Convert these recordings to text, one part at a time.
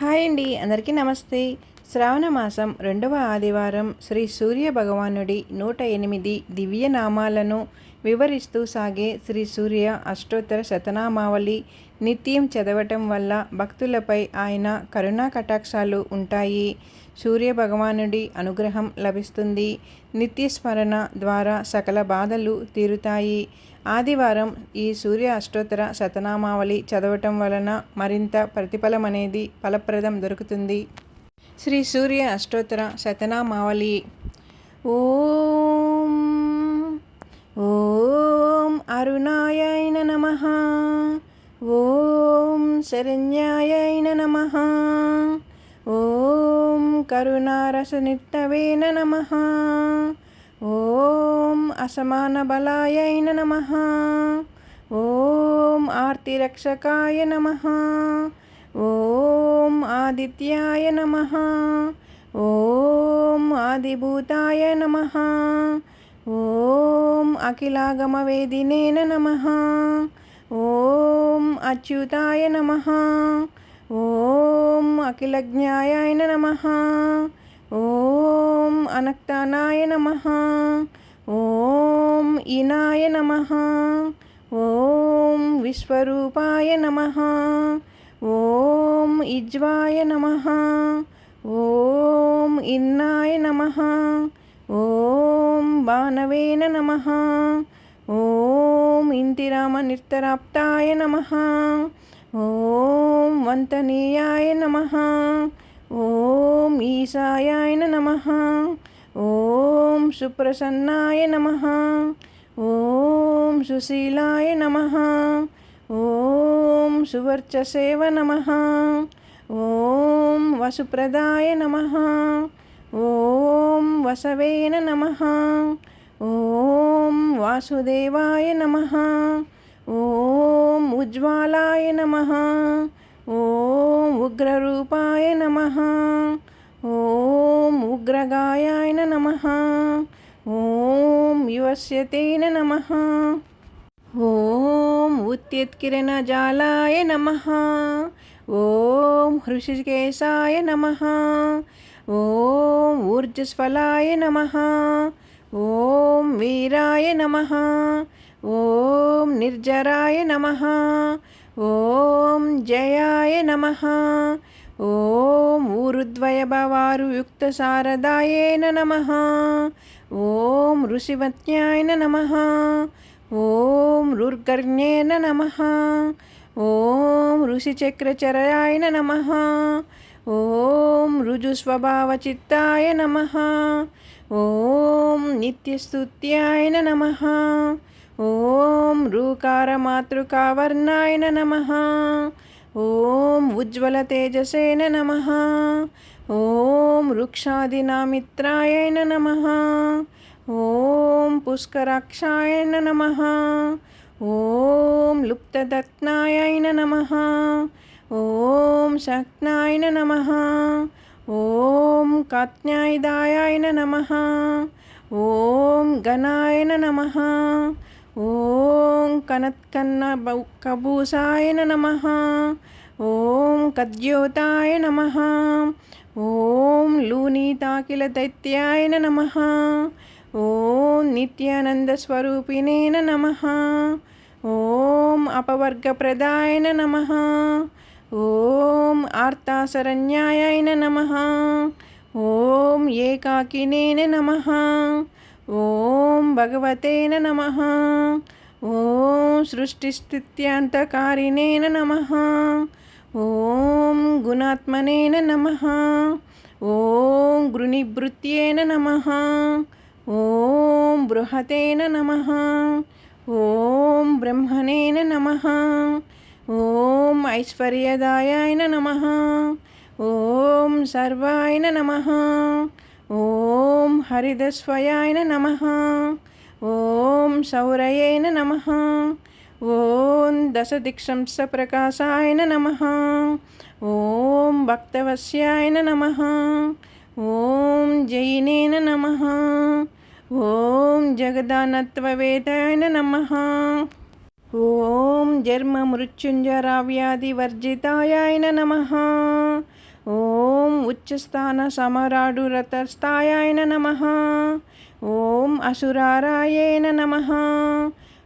Hi అండి అందరికీ నమస్తే. శ్రావణ మాసం రెండవ ఆదివారం శ్రీ సూర్య భగవానుడి నూట ఎనిమిది దివ్య నామాలను వివరిస్తూ సాగే శ్రీ సూర్య అష్టోత్తర శతనామావళి నిత్యం చదవటం వల్ల భక్తులపై ఆయన కరుణా కటాక్షాలు ఉంటాయి. సూర్య భగవానుడి అనుగ్రహం లభిస్తుంది. నిత్య స్మరణ ద్వారా సకల బాధలు తీరుతాయి. ఆదివారం ఈ సూర్య అష్టోత్తర శతనామావళి చదవటం వలన మరింత ప్రతిఫలం అనేది ఫలప్రదం దొరుకుతుంది. శ్రీ సూర్య అష్టోత్తర శతనామావళి. ఓం ఓం అరుణాయ నమ. ఓం శరణ్యాయైన నమ. ఓం కరుణారసనిట్టవేన నమ. ఓం అసమానబలాయైన నమ. ఓం ఆర్తిరక్షకాయ నమ. ఓం ఆదిత్యాయ నమ. ఓం ఆదిభూతాయ నమ. ఓం అఖిలాగమవేదినేన నమ. ఓం అచ్యుతాయ నమ. ఓం అఖిలజ్ఞాయాయ నమ. ఓం అనక్తానాయ నమ. ఓం ఇనాయ నమ. ఓం విశ్వరూపాయ నమ. ఓం ఇజ్వాయ నమ. ఓం ఇన్నాయ నమ. ఓం బాణవేన నమ. ఓం ఇంతిరామ నిర్తరాప్తాయ నమ. ఓం వంతనీయాయ నమ. ఓం ఈశాయాయ నమ. ఓం సుప్రసన్నాయ నమ. ఓం సుశీలాయ నమ. ఓం సువర్చసేవ నమ. ఓం వసుప్రదాయ నమ. ఓం వసవేన నమ. ఓం వాసుదేవాయ నమ ఓం ఉజ్వాలాయ నమ ఓం ఉగ్రరూపాయ నమ ఓం ఉగ్రగాయాయ నమ ఓం యువస్యతేన నమ ఓం ఉత్యత్కిరణజాలాయ నమ ఓం హృషికేశాయ నమ ఓం ఊర్జస్వలాయ నమ ఓం వీరాయ నమ. ఓం నిర్జరాయ నమ. ఓం జయాయ నమ. ఓం ఊరుద్వయభవారుయుక్త యుక్తశారదాయేన నమ. ఓం ఋషివత్యాయన నమ. ఓం రుర్గర్ణ్యేన నమ. ఓం ఋషిచక్రచరయాయన నమ. ఓం రుజుస్వభావచిత్తాయ నమ. ఓం నిత్యస్తుత్యాయ నమ. ఓం రూకారమాతృకావర్ణాయ నమ. ఓం ఉజ్వలతేజసేన నమ. ఓం వృక్షాదినామిత్రాయ నమ. ఓం పుష్కరాక్షాయ నమ. ఓం లుప్తదత్నాయ నమ. ఓం శక్నాయ నమ. ఓం కాత్యాయదాయ నమ. ఓం గణాయ నమ. ఓం కనత్కన్న కబూసాయ నమ. ఓం కద్యోతాయ నమ. ఓం లూనీతాకిల దైత్యాయ నమ. ఓం నిత్యానందస్వరూపిణేన నమ. ఓం అపవర్గప్రదాయన నమ. ఓం ఆర్తాశరణ్యాయ నమ. ఓం ఏకాకినేన నమ. ఓం భగవతేన నమ. ఓం సృష్టిస్థిత్యాంతకారిణేన నమ. ఓం గుణాత్మనేన నమ. ఓం గృణిభృత్యేన నమ. ఓం బృహతేన నమ. ఓం బ్రహ్మణేన నమ. ఓం ఐశ్వర్యదాయాయ నమ. ఓం సర్వాయ నమ. ఓం హరిదస్వయాయన నమ. ఓం శౌరయేన నమ. ఓం దశదిక్షంసప్రకాశాయ నమ. ఓం భక్తవశ్యాయన నమ. ఓం జైనేన నమ. ఓం జగదానత్వవేదాయన నమ. ఓం జన్మ మృత్యుంజరావ్యాధివర్జితాయ నమ. ఓం ఉచ్చస్థాన సమరాడు రథస్థాయాయన నమ. ఓం అసురారాయేన నమ.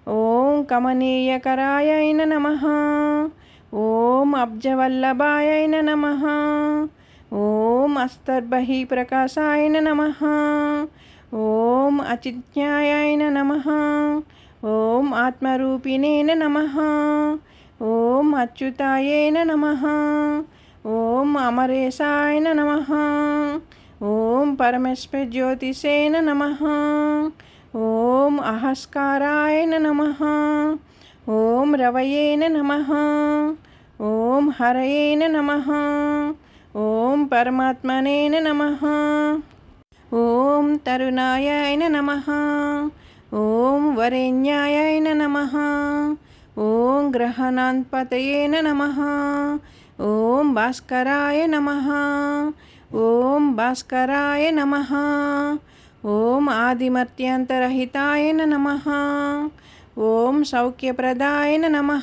ఓం కమనీయకరాయైన నమ. ఓం అబ్జవల్లభాయైన నమ. ఓం అస్తర్బహి ప్రకాశాయన నమ. ఓం అచిజ్ఞాయాయన నమ. ఓం ఆత్మరూపిణేన నమ. ఓం అచ్యుతాయేన నమ. ఓం అమరేశాయన నమ. ఓం పరమేశ్వర జ్యోతిషేన నమ. ఓం అహస్కారాయన నమ. ఓం రవయేన నమ. ఓం హరయేన నమ. ఓం పరమాత్మనేన నమ. ఓం తరుణాయన నమ. ఓం వరేణ్యాయన నమ. ఓం గ్రహణాన్పతయేన నమ. ఓం భాస్కరాయ నమ. ఓం భాస్కరాయ నమ. ఓం ఆదిమత్యంతరహితాయన నమ. ఓం సౌఖ్యప్రదాయ నమ.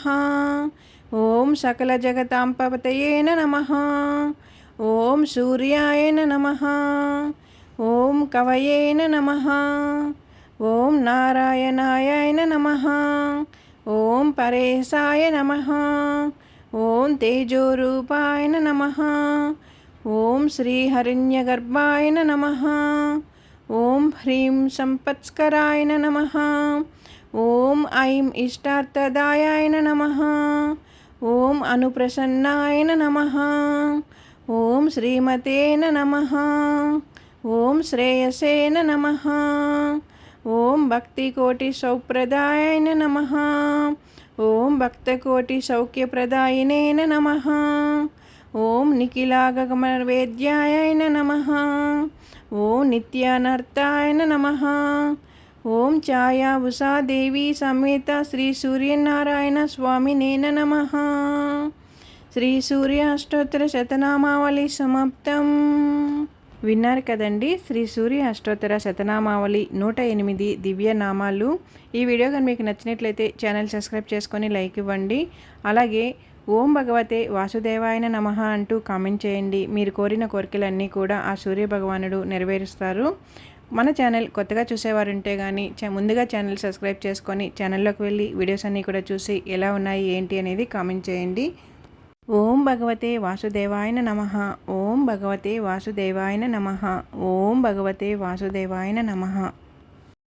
ఓం సకల జగతాంపతయేన నమ. ఓం సూర్యాయ నమ. ఓం కవయేన నమ. ఓం నారాయణాయన నమ. ఓం పరేశాయ నమ. ఓం తేజోరూపాయ నమ. ఓం శ్రీహరిణ్యగర్భాయ నమ. ఓం హ్రీం సంపత్స్కరాయ నమ. ఓం ఐం ఇష్టార్థదాయ నమ. ఓం అనుప్రసన్నాయ నమ. ఓం శ్రీమతేన నమ. ఓం శ్రేయసేన నమ. ఓం భక్తి కోటి సౌప్రదాయన నమ. ఓం భక్తకోటి సౌఖ్యప్రదాయినేన నమ. ఓం నిఖిలాగమవేద్యాయన నమ. ఓం నిత్యానర్థాయన నమ. ఓం ఛాయా ఉషా దేవి సమేత శ్రీ సూర్యనారాయణ స్వామినేన నమ. శ్రీ సూర్య అష్టోత్తర శతనామావళి సమాప్తం. విన్నారు కదండి. శ్రీ సూర్య అష్టోత్తర శతనామావళి నూట ఎనిమిది దివ్య నామాలు ఈ వీడియో కానీ మీకు నచ్చినట్లయితే ఛానల్ సబ్స్క్రైబ్ చేసుకొని లైక్ ఇవ్వండి. అలాగే ఓం భగవతే వాసుదేవాయన నమ అంటూ కామెంట్ చేయండి. మీరు కోరిన కోరికలన్నీ కూడా ఆ సూర్య భగవానుడు నెరవేరుస్తారు. మన ఛానల్ కొత్తగా చూసేవారుంటే కానీ ముందుగా ఛానల్ సబ్స్క్రైబ్ చేసుకొని ఛానల్లోకి వెళ్ళి వీడియోస్ అన్నీ కూడా చూసి ఎలా ఉన్నాయి ఏంటి అనేది కామెంట్ చేయండి. ఓం భగవతే వాసుదేవాయన నమ ఓం భగవతే వాసుదేవాయన నమ ఓం భగవతే వాసుదేవాయన నమ